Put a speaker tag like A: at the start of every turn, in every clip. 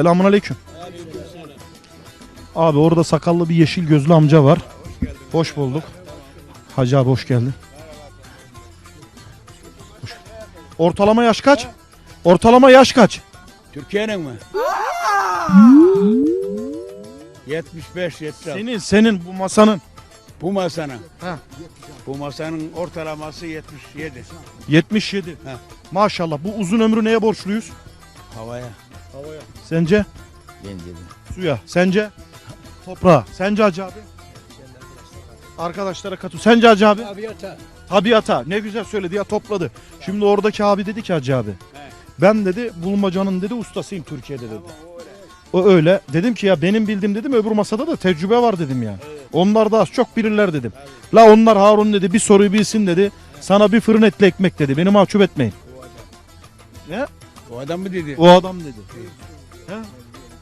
A: Selamun aleyküm. Abi orada sakallı bir yeşil gözlü amca var. Hoş bulduk. Hacı abi hoş geldin. Hoş- Ortalama yaş kaç? Ortalama yaş kaç?
B: Türkiye'nin mi? 75 76.
A: Senin senin bu masanın
B: Bu masanın.
A: Ha.
B: Bu masanın ortalaması 77.
A: 77.
B: Ha.
A: Maşallah bu uzun ömrü neye borçluyuz?
B: Havaya.
A: Sence?
B: Bence de.
A: Suya. Sence? Toprağa. Sence Hacı abi? Arkadaşlara katıl. Sence Hacı abi?
B: Tabiata.
A: Tabiata. Ne güzel söyledi ya topladı. Şimdi oradaki abi dedi ki Hacı abi. Ben dedi bulmacanın dedi ustasıyım Türkiye'de dedi. O öyle. Dedim ki ya benim bildiğim dedim öbür masada da tecrübe var dedim ya. Onlar da az çok bilirler dedim. La onlar Harun dedi bir soruyu bilsin dedi. Sana bir fırın etli ekmek dedi. Beni mahcup etmeyin. Ne?
B: O adam mı dedi?
A: O adam dedi.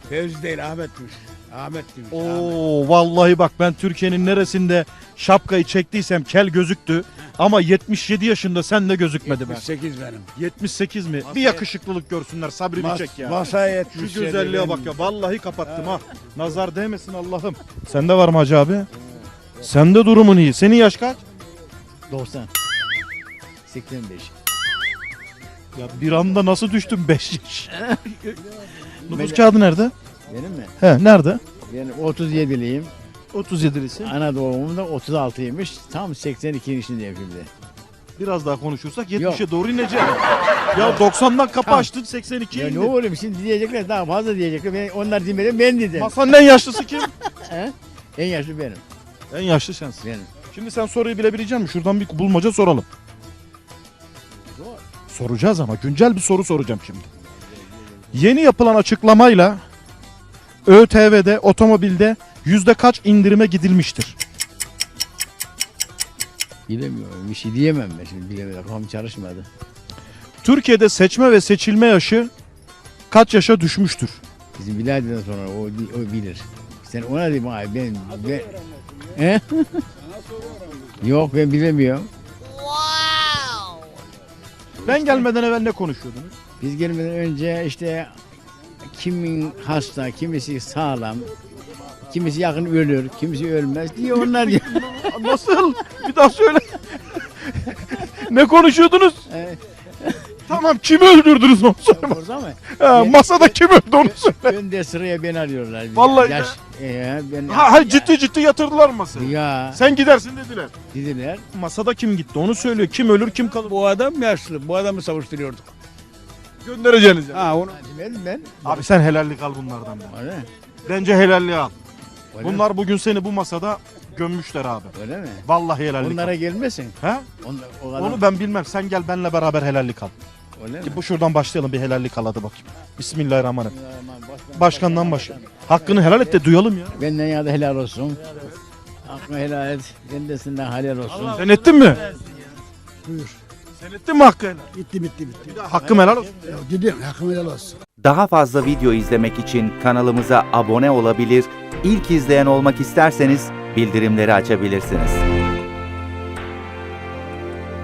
B: Fevzi değil Ahmet'miş. Ahmet demiş. Ahmet.
A: Oo vallahi bak ben Türkiye'nin neresinde şapkayı çektiysem kel gözüktü. Ama 77 yaşında sen de gözükmedi be.
B: 78 benim.
A: 78 mi? Bir yakışıklılık görsünler Sabri
B: Mas,
A: Biçek ya.
B: Masaya
A: Şu
B: 77.
A: güzelliğe bak ya. Vallahi kapattım ha. Nazar değmesin Allah'ım. Sende var mı Hacı abi? Sende durumun iyi. Senin yaş kaç?
C: 90. 85.
A: Ya bir anda nasıl düştün 5 yaş? Nüfus kağıdı nerede?
C: Benim mi?
A: He nerede?
C: Ben 37'liyim.
A: 37'lisi.
C: Ana doğumum da 36'ymış. Tam 82 yaşındayım şimdi.
A: Biraz daha konuşursak
C: Yok.
A: 70'e doğru ineceğim. ya 90'dan kapı
C: Tamam.
A: açtın 82'ye
C: Ya ne
A: indin.
C: oğlum şimdi diyecekler daha fazla diyecekler. Ben, onlar demeden ben dedim.
A: Masanın en yaşlısı kim?
C: He? En yaşlı benim.
A: en yaşlı sensin.
C: Benim.
A: Şimdi sen soruyu bilebilecek misin? Şuradan bir bulmaca soralım. Soracağız ama güncel bir soru soracağım şimdi. Yeni yapılan açıklamayla ÖTV'de otomobilde yüzde kaç indirime gidilmiştir?
C: Bilemiyorum. Bir şey diyemem ben şimdi bilemiyorum. Kafam çalışmadı.
A: Türkiye'de seçme ve seçilme yaşı kaç yaşa düşmüştür?
C: Bizim Bilal'den sonra o, o bilir. Sen ona diyeyim abi ben... ben He? Yok ben bilemiyorum.
A: Ben gelmeden evvel ne konuşuyordunuz?
C: Biz gelmeden önce işte kimin hasta, kimisi sağlam, kimisi yakın ölür, kimisi ölmez diye onlar diyor.
A: Nasıl? Bir daha söyle. ne konuşuyordunuz?
C: Ee,
A: Tamam kimi öldürdünüz onu söyle.
C: Orada mı?
A: Ha, masada kim öldü onu söyle.
C: Önde sıraya ben arıyorlar.
A: Vallahi
C: Yaş, e, ben,
A: Ha, ha, ciddi ciddi yatırdılar masayı.
C: Ya
A: Sen gidersin dediler.
C: dediler.
A: Masada kim gitti onu söylüyor. Kim ölür kim kalır.
B: Bu adam yaşlı. Bu adamı savuşturuyorduk.
A: Göndereceğiniz yani.
B: Ha onu.
C: Demedim ben.
A: Abi sen helallik al bunlardan. be.
C: Öyle mi?
A: Bence helalliği al.
C: Öyle mi?
A: Bunlar bugün seni bu masada gömmüşler abi.
C: Öyle mi?
A: Vallahi helallik
C: Onlara
A: al.
C: gelmesin.
A: He?
C: Onlar, o kadar.
A: Onu ben bilmem. Sen gel benle beraber helallik al.
C: Öyle mi?
A: Ki bu şuradan başlayalım bir helallik al hadi bakayım. Bismillahirrahmanirrahim.
C: Başkan-
A: Başkandan başla. Hakkını helal et de duyalım ya.
C: Benden ya da helal olsun. Hakkını helal et. Kendisinden helal olsun.
A: Sen ettin mi?
D: Buyur.
A: Sen ettin mi hakkı helal?
D: Bitti bitti bitti.
A: Hakkım helal olsun.
D: Ya dedim hakkım helal olsun.
E: Daha fazla video izlemek için kanalımıza abone olabilir, ilk izleyen olmak isterseniz bildirimleri açabilirsiniz.